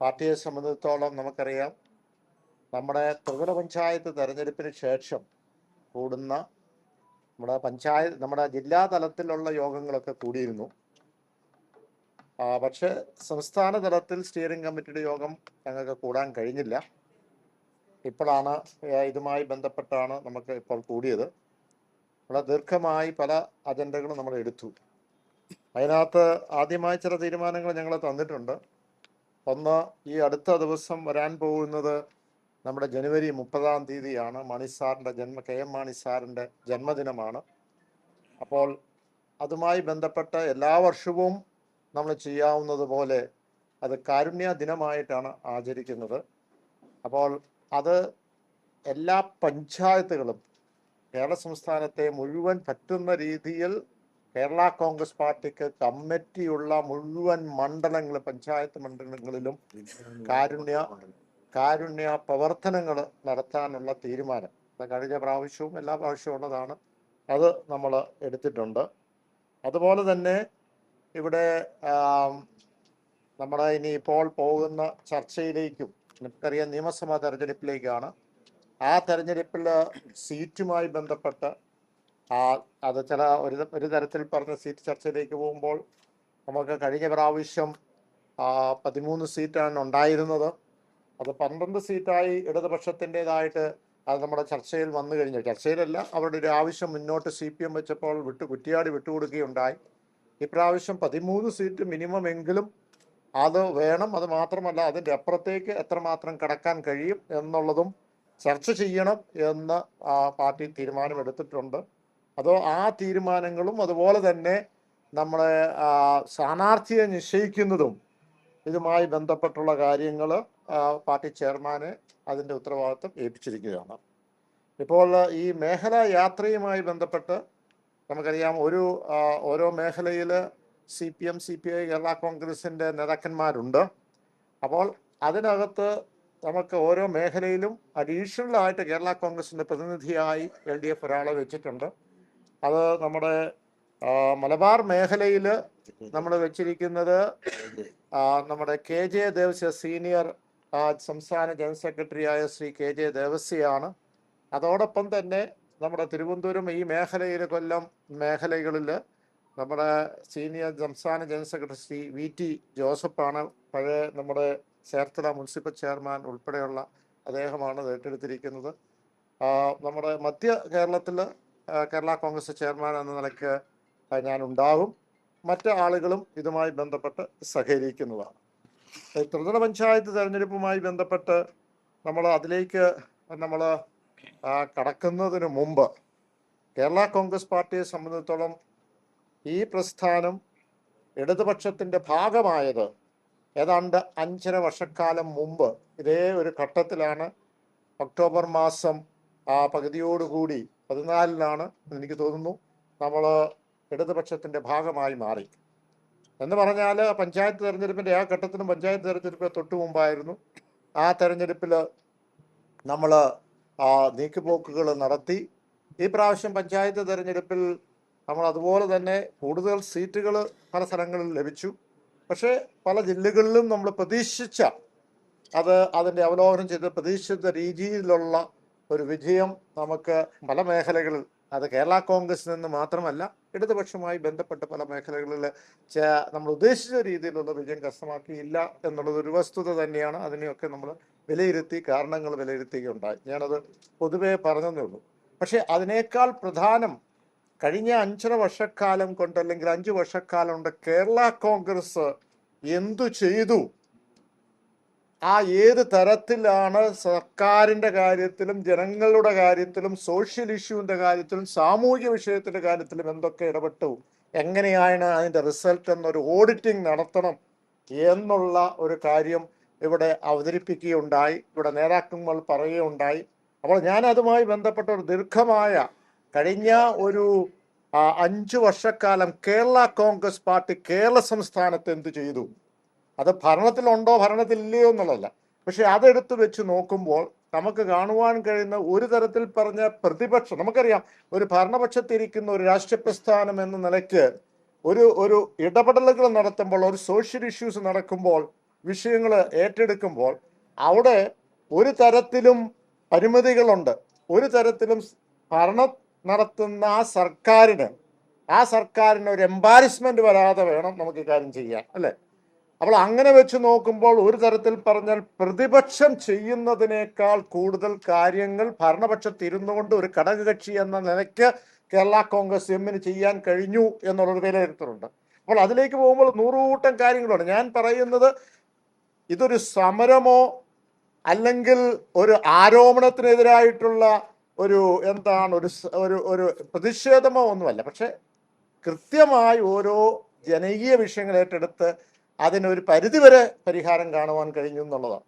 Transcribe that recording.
പാർട്ടിയെ സംബന്ധിച്ചിടത്തോളം നമുക്കറിയാം നമ്മുടെ ത്രിപുര പഞ്ചായത്ത് തെരഞ്ഞെടുപ്പിന് ശേഷം കൂടുന്ന നമ്മുടെ പഞ്ചായത്ത് നമ്മുടെ ജില്ലാ തലത്തിലുള്ള യോഗങ്ങളൊക്കെ കൂടിയിരുന്നു. പക്ഷേ സംസ്ഥാന തലത്തിൽ സ്റ്റിയറിംഗ് കമ്മിറ്റിയുടെ യോഗം ഞങ്ങൾക്ക് കൂടാൻ കഴിഞ്ഞില്ല. ഇപ്പോഴാണ് ഇതുമായി ബന്ധപ്പെട്ടാണ് നമുക്ക് ഇപ്പോൾ കൂടിയത്. നമ്മുടെ ദീർഘമായി പല അജണ്ടകളും നമ്മൾ എടുത്തു. അതിനകത്ത് ആദ്യമായി ചില തീരുമാനങ്ങൾ ഞങ്ങൾ തന്നിട്ടുണ്ട്. ഒന്ന് ഈ അടുത്ത ദിവസം വരാൻ പോകുന്നത് നമ്മുടെ ജനുവരി മുപ്പതാം തീയതിയാണ്. മണി സാറിന്റെ ജന്മ കെ എം മാണിസാറിന്റെ ജന്മദിനമാണ്. അപ്പോൾ അതുമായി ബന്ധപ്പെട്ട എല്ലാ വർഷവും നമ്മൾ ചെയ്യാവുന്നത് പോലെ അത് കാരുണ്യ ദിനമായിട്ടാണ് ആചരിക്കുന്നത്. അപ്പോൾ അത് എല്ലാ പഞ്ചായത്തുകളും കേരള സംസ്ഥാനത്തെ മുഴുവൻ പറ്റുന്ന രീതിയിൽ കേരള കോൺഗ്രസ് പാർട്ടിക്ക് കമ്മിറ്റിയുള്ള മുഴുവൻ മണ്ഡലങ്ങൾ പഞ്ചായത്ത് മണ്ഡലങ്ങളിലും കാരുണ്യ കാരുണ്യ പ്രവർത്തനങ്ങൾ നടത്താനുള്ള തീരുമാനം. കഴിഞ്ഞ പ്രാവശ്യവും എല്ലാ പ്രാവശ്യവും ഉള്ളതാണ്. അത് നമ്മൾ എടുത്തിട്ടുണ്ട്. അതുപോലെ തന്നെ ഇവിടെ നമ്മുടെ ഇനി ഇപ്പോൾ പോകുന്ന ചർച്ചയിലേക്കും നമുക്കറിയാം നിയമസഭാ തെരഞ്ഞെടുപ്പിലേക്കാണ്. ആ തെരഞ്ഞെടുപ്പിൽ സീറ്റുമായി ബന്ധപ്പെട്ട് ആ അത് ചില ഒരു ഒരു തരത്തിൽ പറഞ്ഞ സീറ്റ് ചർച്ചയിലേക്ക് പോകുമ്പോൾ നമുക്ക് കഴിഞ്ഞ പ്രാവശ്യം പതിമൂന്ന് സീറ്റാണ് ഉണ്ടായിരുന്നത്. അത് പന്ത്രണ്ട് സീറ്റായി ഇടതുപക്ഷത്തിന്റെതായിട്ട് അത് നമ്മുടെ ചർച്ചയിൽ വന്നു കഴിഞ്ഞു. ചർച്ചയിലല്ല അവരുടെ ഒരു ആവശ്യം മുന്നോട്ട് സി പി എം വെച്ചപ്പോൾ വിട്ടു കുറ്റിയാടി വിട്ടുകൊടുക്കുകയുണ്ടായി. ഇപ്രാവശ്യം പതിമൂന്ന് സീറ്റ് മിനിമം എങ്കിലും അത് വേണം. അത് മാത്രമല്ല അതിന്റെ അപ്പുറത്തേക്ക് എത്രമാത്രം കടക്കാൻ കഴിയും എന്നുള്ളതും ചർച്ച ചെയ്യണം എന്ന് പാർട്ടി തീരുമാനമെടുത്തിട്ടുണ്ട്. അതോ ആ തീരുമാനങ്ങളും അതുപോലെ തന്നെ നമ്മളെ സ്ഥാനാർത്ഥിയെ നിശ്ചയിക്കുന്നതും ഇതുമായി ബന്ധപ്പെട്ടുള്ള കാര്യങ്ങൾ പാർട്ടി ചെയർമാനെ അതിന്റെ ഉത്തരവാദിത്വം ഏൽപ്പിച്ചിരിക്കുകയാണ്. ഇപ്പോൾ ഈ മേഖലാ യാത്രയുമായി ബന്ധപ്പെട്ട് നമുക്കറിയാം ഒരു ഓരോ മേഖലയിൽ C P M C P I Kerala കോൺഗ്രസിന്റെ നേതാക്കന്മാരുണ്ട്. അപ്പോൾ അതിനകത്ത് നമുക്ക് ഓരോ മേഖലയിലും അഡീഷണൽ ആയിട്ട് കേരള കോൺഗ്രസിന്റെ പ്രതിനിധിയായി എൽ ഡി എഫ് ഒരാളെ വെച്ചിട്ടുണ്ട്. അത് നമ്മുടെ മലബാർ മേഖലയിൽ നമ്മൾ വെച്ചിരിക്കുന്നത് നമ്മുടെ കെ ജെ ദേവസ്യ സീനിയർ സംസ്ഥാന ജനറൽ സെക്രട്ടറിയായ ശ്രീ കെ ജെ ദേവസ്യയാണ്. അതോടൊപ്പം തന്നെ നമ്മുടെ തിരുവനന്തപുരം ഈ മേഖലയിൽ കൊല്ലം മേഖലകളിൽ നമ്മുടെ സീനിയർ സംസ്ഥാന general secretary Shri V T ജോസഫാണ്. പഴയ നമ്മുടെ ചേർത്തല മുനിസിപ്പൽ ചെയർമാൻ ഉൾപ്പെടെയുള്ള അദ്ദേഹമാണ് ഏറ്റെടുത്തിരിക്കുന്നത്. നമ്മുടെ മധ്യ കേരളത്തിൽ കേരള കോൺഗ്രസ് ചെയർമാൻ എന്ന നിലയ്ക്ക് ഞാൻ ഉണ്ടാകും മറ്റ് ആളുകളും ഇതുമായി ബന്ധപ്പെട്ട് സഹകരിക്കുന്നതാണ്. ത്രിതല പഞ്ചായത്ത് തെരഞ്ഞെടുപ്പുമായി ബന്ധപ്പെട്ട് നമ്മൾ അതിലേക്ക് നമ്മൾ കടക്കുന്നതിന് മുമ്പ് കേരള കോൺഗ്രസ് പാർട്ടിയെ സംബന്ധിച്ചിടത്തോളം ഈ പ്രസ്ഥാനം ഇടതുപക്ഷത്തിന്റെ ഭാഗമായത് ഏതാണ്ട് അഞ്ചര വർഷക്കാലം മുമ്പ്. ഇതേ ഒരു ഘട്ടത്തിലാണ് ഒക്ടോബർ മാസം ആ പകുതിയോടുകൂടി പതിനാലിനാണ് എനിക്ക് തോന്നുന്നു നമ്മൾ ഇടതുപക്ഷത്തിന്റെ ഭാഗമായി മാറി. എന്ന് പറഞ്ഞാൽ പഞ്ചായത്ത് തെരഞ്ഞെടുപ്പിന്റെ ആ ഘട്ടത്തിനും പഞ്ചായത്ത് തെരഞ്ഞെടുപ്പ് തൊട്ട് മുമ്പായിരുന്നു. ആ തെരഞ്ഞെടുപ്പിൽ നമ്മൾ നീക്കുപോക്കുകൾ നടത്തി. ഈ പ്രാവശ്യം പഞ്ചായത്ത് തെരഞ്ഞെടുപ്പിൽ നമ്മൾ അതുപോലെ തന്നെ കൂടുതൽ സീറ്റുകൾ പല സ്ഥലങ്ങളിൽ ലഭിച്ചു. പക്ഷേ പല ജില്ലകളിലും നമ്മൾ പ്രതീക്ഷിച്ച അത് അതിന്റെ അവലോകനം ചെയ്ത് പ്രതീക്ഷിച്ച രീതിയിലുള്ള ഒരു വിജയം നമുക്ക് പല മേഖലകളിൽ അത് കേരള കോൺഗ്രസ് നിന്ന് മാത്രമല്ല ഇടതുപക്ഷവുമായി ബന്ധപ്പെട്ട പല മേഖലകളിൽ നമ്മൾ ഉദ്ദേശിച്ച രീതിയിലുള്ള വിജയം കരസ്ഥമാക്കിയില്ല എന്നുള്ളത് ഒരു വസ്തുത തന്നെയാണ്. അതിനെയൊക്കെ നമ്മൾ വിലയിരുത്തി കാരണങ്ങൾ വിലയിരുത്തുകയുണ്ടായി ഞാനത് പൊതുവേ പറഞ്ഞതേ ഉള്ളൂ. പക്ഷേ അതിനേക്കാൾ പ്രധാനം കഴിഞ്ഞ അഞ്ചര വർഷക്കാലം കൊണ്ട് അല്ലെങ്കിൽ അഞ്ചു വർഷക്കാലം കൊണ്ട് കേരള കോൺഗ്രസ് എന്തു ചെയ്തു? ആ ഏത് തരത്തിലാണ് സർക്കാരിന്റെ കാര്യത്തിലും ജനങ്ങളുടെ കാര്യത്തിലും സോഷ്യൽ ഇഷ്യൂവിന്റെ കാര്യത്തിലും സാമൂഹിക വിഷയത്തിന്റെ കാര്യത്തിലും എന്തൊക്കെ ഇടപെട്ടു? എങ്ങനെയാണ് അതിന്റെ റിസൾട്ട് എന്നൊരു ഓഡിറ്റിംഗ് നടത്തണം എന്നുള്ള ഒരു കാര്യം ഇവിടെ അവതരിപ്പിക്കുകയുണ്ടായി. ഇവിടെ നേതാക്കന്മാർ പറയുകയുണ്ടായി. അപ്പോൾ ഞാൻ അതുമായി ബന്ധപ്പെട്ട ഒരു ദീർഘമായ കഴിഞ്ഞ ഒരു അഞ്ചു വർഷക്കാലം കേരള കോൺഗ്രസ് പാർട്ടി കേരള സംസ്ഥാനത്ത് എന്ത് ചെയ്തു? അത് ഭരണത്തിലുണ്ടോ ഭരണത്തിലില്ലയോ എന്നുള്ളതല്ല. പക്ഷെ അതെടുത്ത് വെച്ച് നോക്കുമ്പോൾ നമുക്ക് കാണുവാൻ കഴിയുന്ന ഒരു തരത്തിൽ പറഞ്ഞ പ്രതിപക്ഷം നമുക്കറിയാം ഒരു ഭരണപക്ഷത്തിരിക്കുന്ന ഒരു രാഷ്ട്രീയ പ്രസ്ഥാനം എന്ന നിലയ്ക്ക് ഒരു ഒരു ഇടപെടലുകൾ നടത്തുമ്പോൾ ഒരു സോഷ്യൽ ഇഷ്യൂസ് നടക്കുമ്പോൾ വിഷയങ്ങൾ ഏറ്റെടുക്കുമ്പോൾ അവിടെ ഒരു തരത്തിലും പരിമിതികളുണ്ട്. ഒരു തരത്തിലും ഭരണം നടത്തുന്ന ആ സർക്കാരിന് ആ സർക്കാരിന് ഒരു എംബാരസ്മെന്റ് വരാതെ വേണം നമുക്ക് ഇക്കാര്യം കാര്യം ചെയ്യാൻ അല്ലേ? അപ്പോൾ അങ്ങനെ വെച്ച് നോക്കുമ്പോൾ ഒരു തരത്തിൽ പറഞ്ഞാൽ പ്രതിപക്ഷം ചെയ്യുന്നതിനേക്കാൾ കൂടുതൽ കാര്യങ്ങൾ ഭരണപക്ഷത്തിരുന്നു കൊണ്ട് ഒരു ഘടകകക്ഷി എന്ന നിലയ്ക്ക് കേരള കോൺഗ്രസ് എമ്മിന് ചെയ്യാൻ കഴിഞ്ഞു എന്നുള്ളൊരു വിലയിരുത്തലുണ്ട്. അപ്പോൾ അതിലേക്ക് പോകുമ്പോൾ നൂറുകൂട്ടം കാര്യങ്ങളുണ്ട്. ഞാൻ പറയുന്നത് ഇതൊരു സമരമോ അല്ലെങ്കിൽ ഒരു ആരോപണത്തിനെതിരായിട്ടുള്ള ഒരു എന്താണ് ഒരു ഒരു ഒരു പ്രതിഷേധമോ ഒന്നുമല്ല. പക്ഷെ കൃത്യമായി ഓരോ ജനകീയ വിഷയങ്ങൾ ഏറ്റെടുത്ത് അതിനൊരു പരിധിവരെ പരിഹാരം കാണുവാൻ കഴിഞ്ഞു എന്നുള്ളതാണ്.